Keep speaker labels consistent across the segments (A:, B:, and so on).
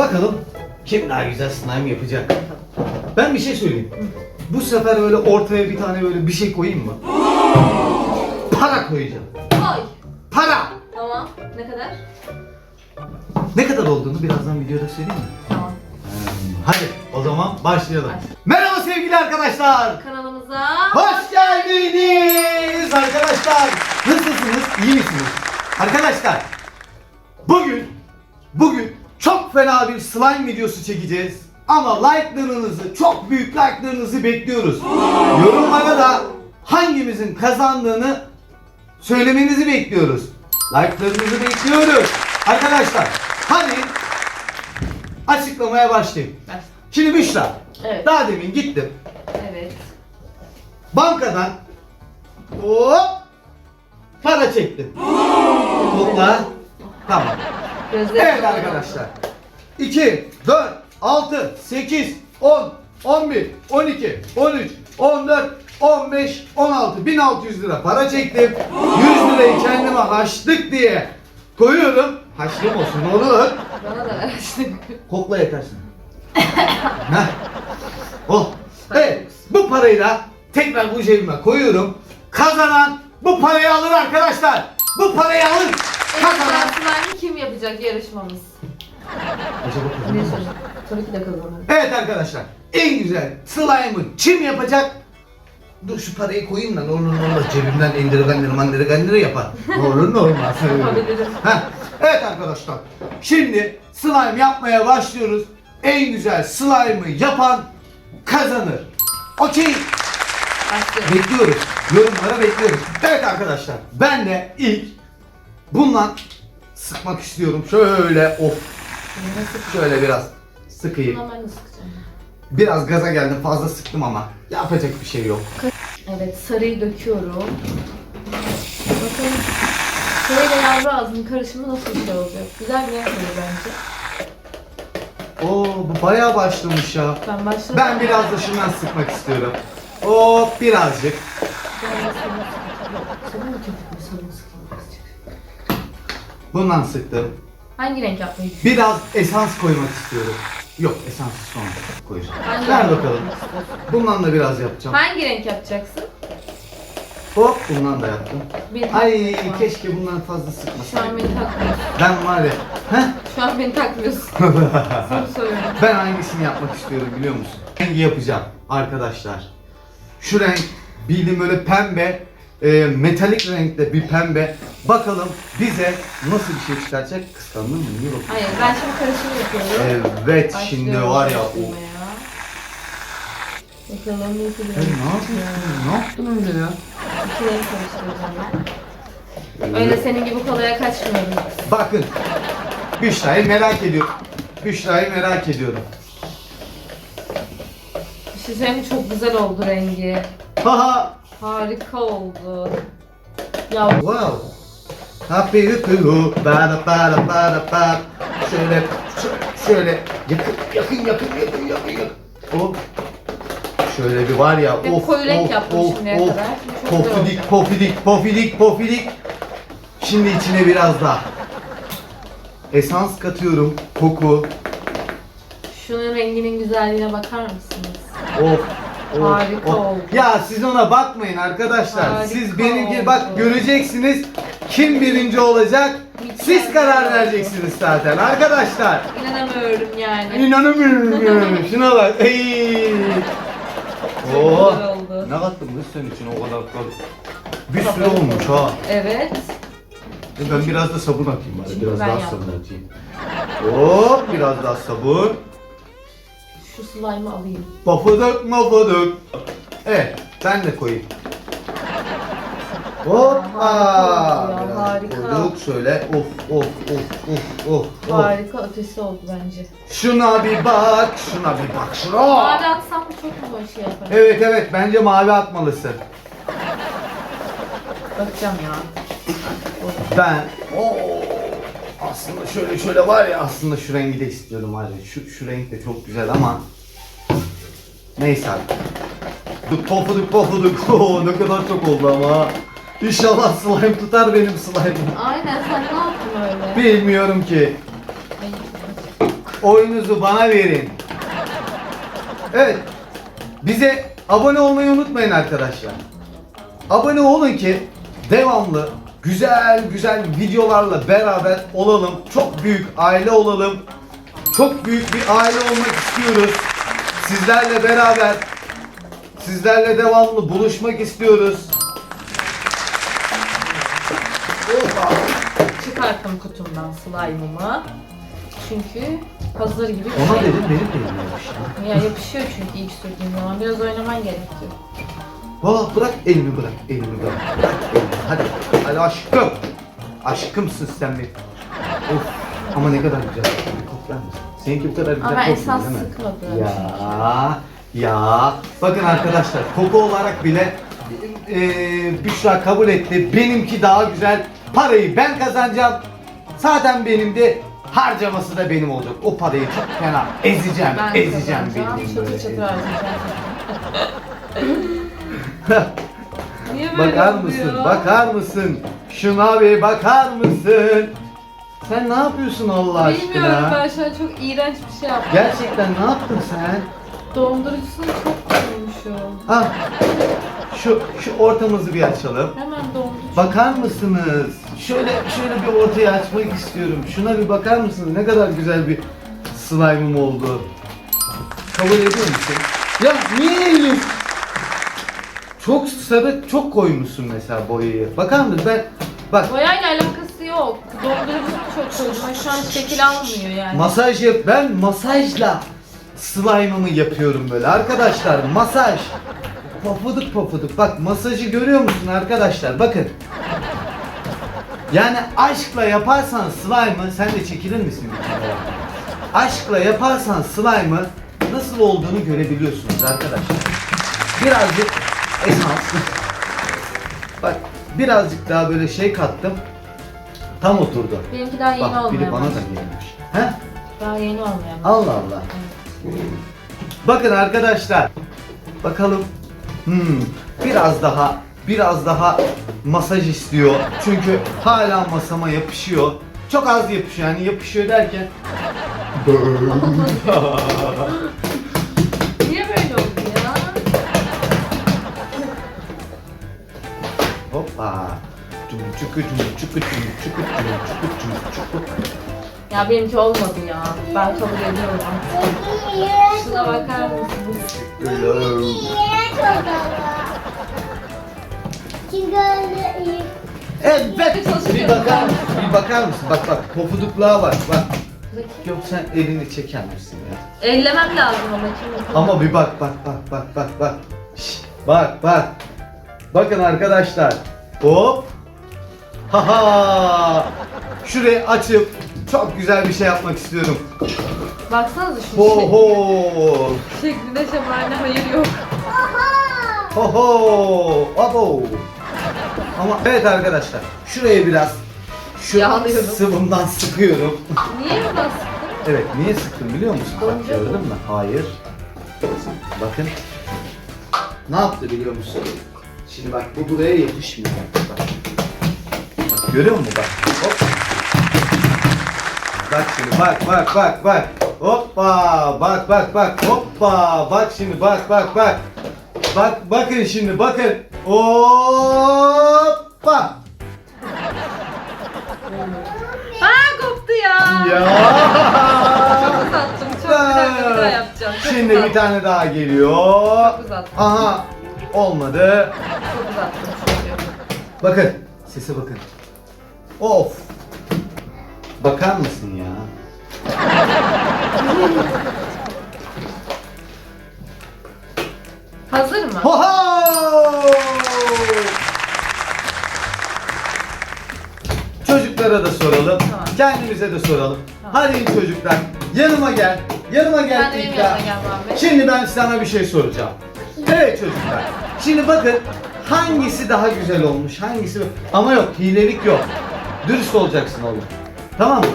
A: Bakalım kim daha güzel slime yapacak. Ben bir şey söyleyeyim. Bu sefer böyle ortaya bir tane böyle bir şey koyayım mı? Para koyacağım.
B: Koy.
A: Para!
B: Tamam. Ne kadar?
A: Ne kadar olduğunu birazdan videoda söyleyeyim mi?
B: Tamam.
A: Hadi o zaman başlayalım.
B: Başla.
A: Merhaba sevgili arkadaşlar.
B: Kanalımıza
A: Hoş geldiniz arkadaşlar. Nasılsınız? İyi misiniz? Arkadaşlar bugün bugün çok fena bir slime videosu çekeceğiz. Ama like'larınızı, çok büyük like'larınızı bekliyoruz. Yorumlara da hangimizin kazandığını söylemenizi bekliyoruz. Like'larınızı bekliyoruz. Arkadaşlar hadi açıklamaya başlayayım.
B: Başla.
A: Şimdi Büşra,
B: Evet.
A: daha demin gittim.
B: Evet.
A: Bankadan hop para çektim. Topla. Tamam.
B: Gözlerim
A: Evet arkadaşlar. 2, 4, 6, 8, 10, 11, 12, 13, 14, 15, 16, 1600 lira para çektim. 100 lirayı kendime haçlık diye koyuyorum. Haçlığım olsun ne olur.
B: Bana da ver açtık.
A: Kokla yetersin. Heh. Oh. Evet. Bu parayı da tekrar bu cebime koyuyorum. Kazanan bu parayı alır arkadaşlar. Bu parayı alır. Kazanan.
B: Slime'ı kim yapacak yarışmamız?
A: Acaba
B: Ne
A: kazanır mı?
B: soracak? Tabii ki de kazanır.
A: Evet arkadaşlar. En güzel slime'ı kim yapacak? Dur şu parayı koyayım da ne olur ne olmaz cebimden indirgandır mandırgandır yapar. Ne olur ne olmaz.
B: Yapabilirim.
A: Heh. Evet arkadaşlar. Şimdi slime yapmaya başlıyoruz. En güzel slime'ı yapan kazanır. Okey.
B: Başlıyorum.
A: Bekliyoruz. Yorumlara bekliyoruz. Evet arkadaşlar. Ben de ilk bundan sıkmak istiyorum. Şöyle of. Şöyle biraz sıkayım.
B: De sıkacağım.
A: Biraz gaza geldim. Fazla sıktım ama yapacak bir şey yok.
B: Evet sarıyı döküyorum. Bakın sarıyla yavru ağzının karışımı nasıl bir şey olacak? Güzel bir renk oluyor bence.
A: Oo bu bayağı başlamış ya.
B: Ben başladım.
A: Ben biraz da şundan sıkmak istiyorum. Hop birazcık. Bundan sıktım.
B: Hangi renk yapmayı
A: Biraz esans koymak istiyorum. Yok esans sonra koyacağım.
B: Hangi
A: Ver
B: renk
A: bakalım. Bundan da biraz yapacağım.
B: Hangi renk yapacaksın?
A: Hop bundan da yaptım.
B: Bir
A: Ay keşke bundan fazla
B: Şu an
A: sıkmasaydım.
B: beni takmıyorsun.
A: Ben var ya. Heh?
B: Şu an beni takmıyorsun. Sana soruyorum.
A: Ben hangisini yapmak istiyorum biliyor musun? Rengi yapacağım arkadaşlar. Şu renk bildiğim böyle pembe, e, metalik renkte bir pembe. Bakalım bize nasıl bir şey çıkaracak? Kıskandın mı? Niye bakıyorsun?
B: Hayır ben şimdi karışım yapıyorum.
A: Evet şimdi var ya o.
B: karıştırmaya. Bakalım nasıl bir
A: Sen ne yapıyorsun? Ne yaptın öyle ya?
B: İki renk karıştıracağım ben. Öyle senin gibi kolaya kaçmıyorum.
A: Bakın. Büşra'yı merak ediyorum. Büşra'yı merak ediyorum.
B: Bir şey söyleyeyim mi? çok güzel oldu rengi.
A: Haha.
B: Harika oldu. Ya
A: Wow. Happy Hüpü Bada bada bada bada Şöyle şöyle, şöyle yakın yakın yakın yakın yakın yakın Hop Şöyle bir var ya
B: Hep
A: of of
B: yaptım
A: of
B: şimdiye
A: of
B: kadar. Çok güzel
A: Pofidik pofidik pofidik pofidik Şimdi içine biraz daha Esans katıyorum koku
B: şunun renginin güzelliğine bakar mısınız?
A: Of of,
B: Harika
A: of.
B: oldu.
A: Ya siz ona bakmayın arkadaşlar.
B: Harika
A: siz benimki bak
B: oldu.
A: göreceksiniz kim birinci olacak. Siz karar vereceksiniz zaten arkadaşlar.
B: İnanamıyorum yani.
A: İnanamıyorum. Şuna bak. Ey. Oo.
B: güzel oldu.
A: Ne kattın kız senin için o kadar kadar. Bir sürü olmuş ha.
B: Evet.
A: E Ben biraz da sabun atayım bari.
B: Şimdi
A: Biraz
B: ben
A: daha
B: yaptım.
A: sabun atayım. Hop biraz daha sabun.
B: Şu slime'ı alayım.
A: Pafuduk mafuduk. Evet ben de koyayım. Hoppa.
B: Ya, harika.
A: Koyduk şöyle. Of of of of of. of.
B: Harika ötesi oldu bence.
A: Şuna bir bak, şuna bir bak. Şuna.
B: Mavi atsam çok mu hoş şey yaparım?
A: Evet evet bence mavi atmalısın.
B: Bakacağım ya.
A: Ben o aslında şöyle şöyle var ya aslında şu rengi de istiyorum var ya. Şu, şu renk de çok güzel ama neyse artık. Duk pofuduk pofuduk. Oo, ne kadar çok oldu ama. İnşallah slime tutar benim slime'ım.
B: Aynen sen ne yaptın öyle?
A: Bilmiyorum ki. Oyunuzu bana verin. Evet. Bize abone olmayı unutmayın arkadaşlar. Abone olun ki devamlı güzel güzel videolarla beraber olalım. Çok büyük aile olalım. Çok büyük bir aile olmak istiyoruz. Sizlerle beraber sizlerle devamlı buluşmak istiyoruz.
B: Çıkarttım kutumdan slime'ımı. Çünkü hazır gibi bir
A: Ona
B: şey.
A: dedim benim de yapıştı.
B: Ya yapışıyor çünkü ilk sürdüğün zaman. Biraz oynaman gerekiyor.
A: Valla bırak elimi bırak, elimi bırak. Bırak elimi. Hadi, hadi aşkım. Aşkımsın sen benim. Of, ama ne kadar güzel. Koklar mısın? Seninki bu kadar güzel
B: Ama
A: kokmuyor
B: esas
A: değil mi?
B: sıkmadı.
A: Ya, ya. Bakın arkadaşlar, koku olarak bile eee Büşra kabul etti. Benimki daha güzel. Parayı ben kazanacağım. Zaten benim de harcaması da benim olacak. O parayı çok fena ezeceğim,
B: Ben
A: ezeceğim
B: kazanacağım. Çıtır
A: böyle.
B: harcayacağım. Niye böyle
A: Bakar
B: oluyor?
A: mısın? Bakar mısın? Şuna bir bakar mısın? Sen ne yapıyorsun Allah
B: Bilmiyorum
A: aşkına?
B: ben şu an çok iğrenç bir şey yaptım.
A: Gerçekten ne yaptın sen?
B: Dondurucusunu çok koymuşum.
A: Ha, şu şu ortamızı bir açalım.
B: Hemen dondurucu.
A: Bakar mısınız? Şöyle şöyle bir ortaya açmak istiyorum. Şuna bir bakar mısınız? Ne kadar güzel bir slime'ım oldu. Kabul ediyor musun? Ya niye eğiliyorsun? Çok sarı, çok koymuşsun mesela boyayı. Bakar mısın? Ben bak
B: Boyayla alakası yok. Dondurucusunu çok koydum. Şu an şekil almıyor yani.
A: Masaj yap. Ben masajla slime'ımı yapıyorum böyle. Arkadaşlar masaj. Pofuduk pofuduk. Bak masajı görüyor musun arkadaşlar? Bakın. Yani aşkla yaparsan slime'ı sen de çekilir misin? Aşkla yaparsan slime'ı nasıl olduğunu görebiliyorsunuz arkadaşlar. Birazcık esans. Bak birazcık daha böyle şey kattım. Tam oturdu.
B: Benimki daha yeni
A: Bak biri
B: olmaya
A: bana da gelmiş. He?
B: Daha yeni başladı.
A: Allah Allah. Bakın arkadaşlar. Bakalım. Hmm, biraz daha biraz daha masaj istiyor. Çünkü hala masama yapışıyor. Çok az yapışıyor. Yani yapışıyor derken
B: Niye böyle oldu ya?
A: hoppa.
B: Ya benimki olmadı ya. Ben kabul ediyorum. Şuna bakar mısınız?
A: Evet, bir bakar mısın? Bir bakar mısın? Bak bak, pofudukluğa bak, bak. Yok sen elini çeker misin ya?
B: Ellemem lazım ama?
A: Ama bir bak bak bak bak bak bak. Şşt, bak bak. Bakın arkadaşlar. Hop. Haha. Şurayı açıp çok güzel bir şey yapmak istiyorum.
B: Baksanıza şu
A: Ho
B: şekline.
A: ho.
B: Şekline şemaline hayır yok.
A: Ho ho. Abo. Ama evet arkadaşlar. Şuraya biraz şu
B: Yağlıyorum.
A: sıvımdan sıkıyorum.
B: Niye bu nasıl?
A: Evet, niye sıktım biliyor musun? Bak
B: Donacak
A: gördün mü? Hayır. Bakın. Ne yaptı biliyor musun? Şimdi bak bu buraya yapışmıyor. Bak. Bak, görüyor musun bak? Hop. Bak şimdi bak bak bak bak. Hoppa bak bak bak hoppa bak şimdi bak bak bak. Bak bakın şimdi bakın. Hoppa.
B: Aa koptu ya.
A: Ya.
B: Çok uzattım. Çok bir dakika bir daha yapacağım. Çok
A: Şimdi
B: uzattım.
A: bir tane daha geliyor.
B: Çok uzattım.
A: Aha olmadı.
B: Çok uzattım.
A: Bakın sese bakın. Of. Bakar mısın ya?
B: Hazır mı?
A: Ho ho! Çocuklara da soralım.
B: Tamam.
A: Kendimize de soralım.
B: Tamam.
A: Hadi çocuklar yanıma gel. Yanıma gel
B: Sen de benim gel Muhammed.
A: Şimdi ben sana bir şey soracağım. Evet çocuklar. Şimdi bakın hangisi daha güzel olmuş, hangisi ama yok hilelik yok. Dürüst olacaksın oğlum. Tamam mı?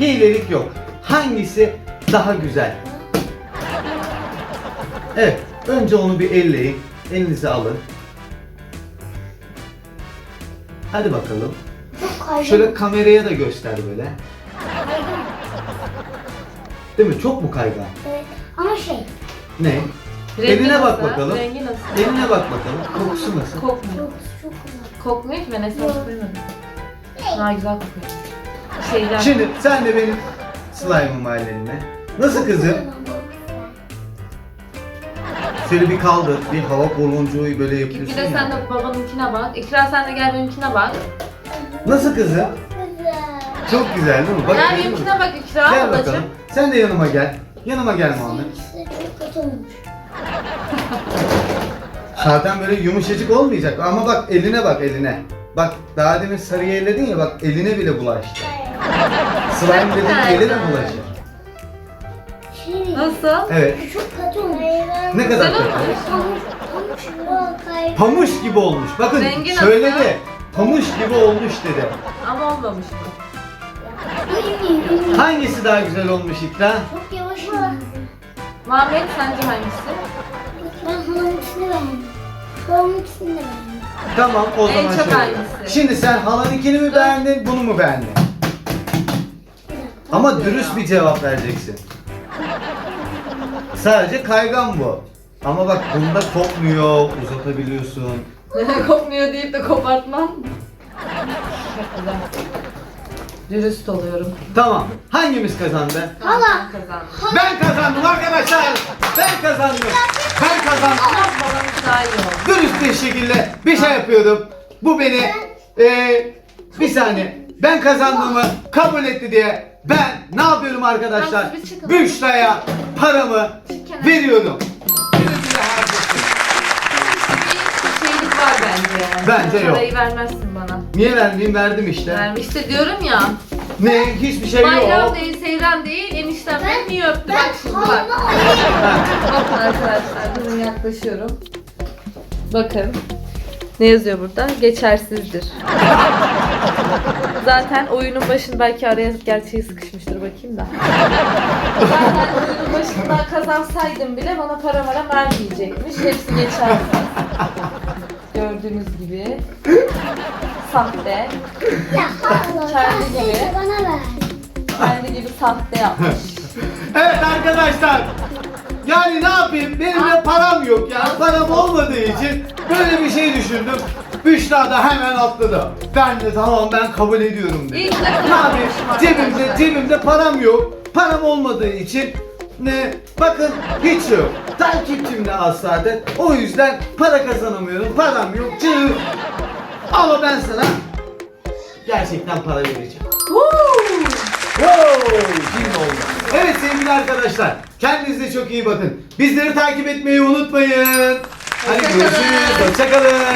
A: Hilelik yok. Hangisi daha güzel? Evet. Önce onu bir elleyin. Elinize alın. Hadi bakalım.
C: Çok kaygan.
A: Şöyle kameraya da göster böyle. Değil mi? Çok mu kaygan?
C: Evet. Ama şey.
A: Ne?
B: Rengi
A: Eline bak
B: nasıl?
A: bakalım.
B: Rengi nasıl?
A: Eline bak bakalım. Kokusu nasıl?
B: Kokmuyor.
C: Çok çok güzel.
B: Kokmuyor ki ben esas
C: Yok.
B: koymadım. Ha güzel kokuyor. Şeyden.
A: Şimdi sen de benim slime'ımı al eline. Nasıl kızım? Şöyle bir kaldır. Bir hava baloncuğu böyle
B: Bir
A: yapıyorsun
B: de
A: ya.
B: sen de babanınkine bak. İkra sen de gel benimkine bak.
A: Nasıl kızım?
C: Güzel.
A: Çok güzel değil mi? Bak,
B: gel benimkine bak İkra
A: Gel bakalım. Sen de yanıma gel. Yanıma gel Muhammed.
C: İkisi de çok kötü olmuş.
A: Zaten böyle yumuşacık olmayacak ama bak eline bak eline. Bak daha demin sarıyı elledin ya bak eline bile bulaştı. Slime
B: güzel.
A: eline bulaşır.
C: Şey,
B: Nasıl?
A: Evet.
C: çok.
A: Ne kadar
B: Güzel
A: kötü.
B: olmuş.
A: Pamuş gibi olmuş. Bakın
B: Rengi nasıl?
A: söyledi. Pamuş gibi olmuş dedi.
B: Ama olmamış mı?
A: Hangisi daha güzel olmuş İkra?
C: Çok yavaş oldu.
B: Muhammed sence hangisi?
C: Ben halamın ikisini beğendim. Babamın ikisini de beğendim.
A: Tamam o
B: En
A: zaman
B: çok
A: şöyle.
B: hangisi?
A: Şimdi sen halanınkini mi beğendin bunu mu beğendin? Ama dürüst bir cevap vereceksin. Sadece kaygan bu. Ama bak bunda kopmuyor, uzatabiliyorsun.
B: Kopmuyor deyip de kopartmam. Dürüst oluyorum.
A: Tamam. Hangimiz kazandı?
C: Hala.
B: Ben kazandım.
A: Ben kazandım arkadaşlar. Ben kazandım. Ben kazandım.
B: Ama babam daha iyi oldu.
A: Dürüst bir şekilde bir şey yapıyordum. Bu beni eee bir saniye. Ben kazandığımı kabul etti diye ben ne yapıyorum arkadaşlar?
B: Bir çıkın.
A: Büşra'ya paramı
B: Çık kenara.
A: veriyorum.
B: Bir şeylik var bence yani.
A: Bence
B: Sen
A: yok.
B: Parayı vermezsin bana.
A: Niye vermeyeyim verdim işte.
B: Vermişti diyorum ya.
A: Ne hiçbir şey
B: Bayram
A: yok.
B: değil, seyran değil, eniştem
C: Ben-
B: beni niye öptü? Bak şimdi bak. Bakın arkadaşlar, durun yaklaşıyorum. Bakın. Ne yazıyor burada? Geçersizdir. Zaten oyunun başında belki araya gerçeği sıkışmıştır bakayım da. Zaten oyunun başında kazansaydım bile bana para mara vermeyecekmiş. Hepsi geçersiz. Gördüğünüz gibi. Sahte.
C: Ya hala.
B: Kendi gibi.
C: bana ver.
B: Kendi gibi sahte yapmış.
A: Evet arkadaşlar. Yani ne yapayım? Benim de param yok yani. Param olmadığı için böyle bir şey düşündüm. Büşra da hemen atladı. Ben de tamam ben kabul ediyorum dedi.
B: İyi ki de kazanmışım
A: Cebimde, cebimde param yok. Param olmadığı için ne? Bakın hiç yok. Takipçim de az zaten. O yüzden para kazanamıyorum. Param yok. Cık. Ama ben sana gerçekten para vereceğim.
B: Woo!
A: Wow! Şimdi oldu. Evet sevgili arkadaşlar. Kendinize çok iyi bakın. Bizleri takip etmeyi unutmayın. Hadi
B: Hoşça kalın.
A: görüşürüz. Hoşçakalın.